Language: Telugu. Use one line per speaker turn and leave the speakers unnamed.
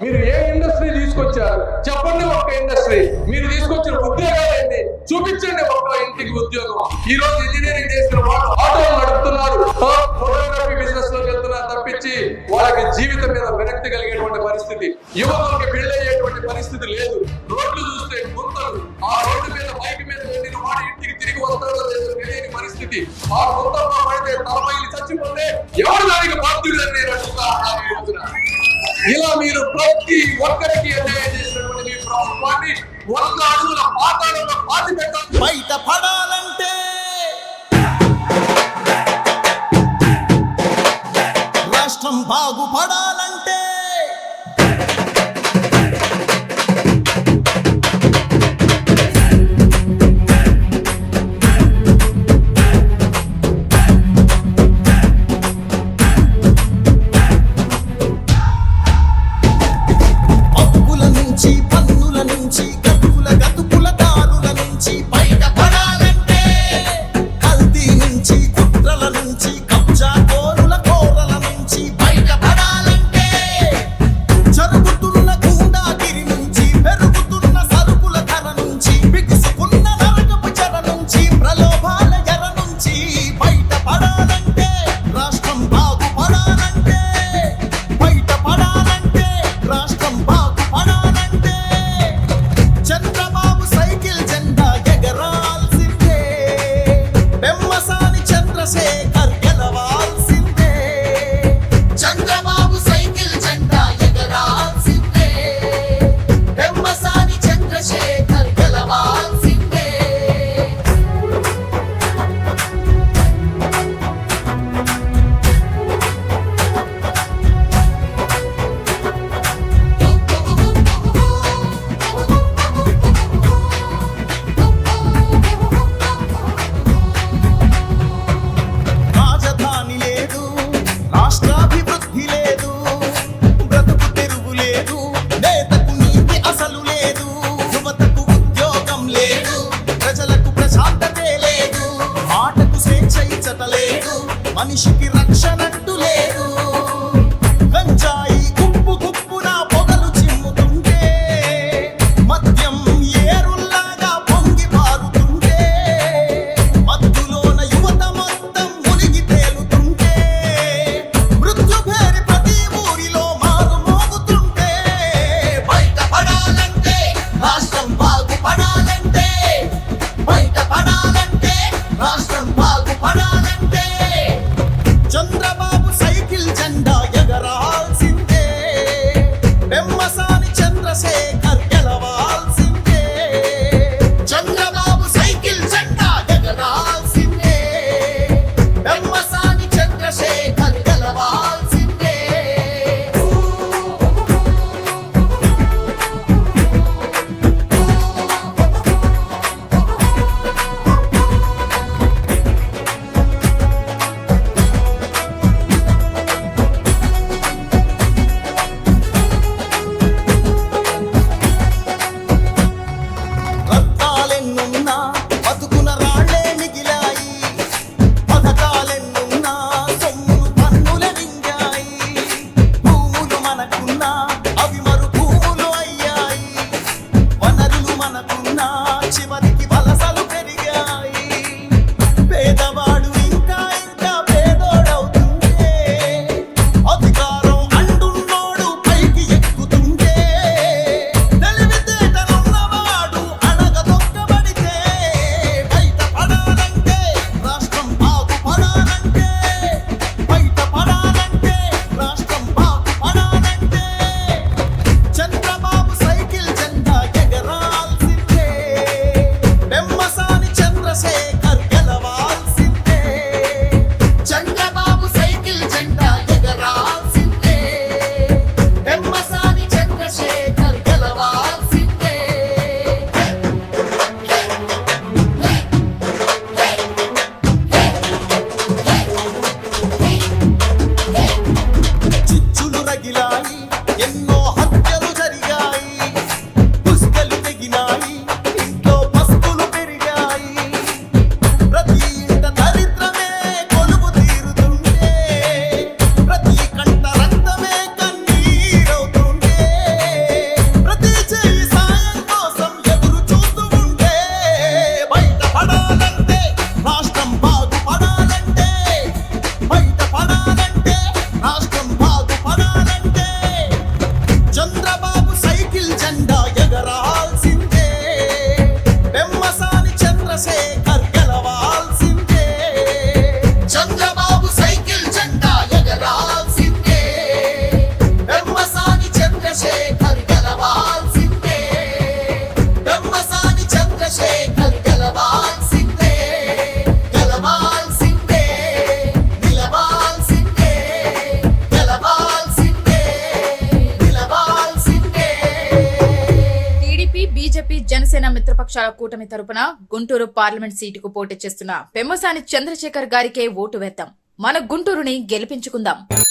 మీరు ఏ ఇండస్ట్రీ తీసుకొచ్చారు? చెప్పండి ఒక్క ఇండస్ట్రీ. మీరు తీసుకొచ్చిన ఉద్యోగాలు ఏంటి? చూపించండి ఒక్క ఇంటికి ఉద్యోగం. ఈ రోజు ఇంజనీరింగ్ చేసిన వాళ్ళు ఆటోలు నడుపుతున్నారు. ఫోటోగ్రఫీ బిజినెస్లో వెళ్తున్నారు తప్పించి వాళ్ళకి జీవితం మీద విరక్తి కలిగేటువంటి పరిస్థితి. యువకులకి పెళ్ళయ్యేటువంటి పరిస్థితి లేదు. రోడ్లు చూస్తే గుంతలు. ఆ రోడ్డు మీద బైక్ మీద వెళ్ళిన వాడు ఇంటికి తిరిగి వస్తాడో లేదో తెలియని పరిస్థితి. ఆ గుంతల్లో పడితే తలపైలు చచ్చిపోతే ఎవరు దానికి బాధ్యులని నేను అడుగుతా ఇలా మీరు ప్రతి ఒక్కరికి అన్యాయం చేసినటువంటి మీ ప్రభుత్వాన్ని వంద అడుగుల పాతాళంలో పాతి పెట్టాలి.
బయట పడాలంటే. రాష్ట్రం బాగుపడాలి రక్షణట్టు లేదు.
మిత్రపక్షాల కూటమి తరపున గుంటూరు పార్లమెంట్ సీటుకు పోటీ చేస్తున్న పెమ్మసాని చంద్రశేఖర్ గారికే ఓటు వేద్దాం. మన గుంటూరుని గెలిపించుకుందాం.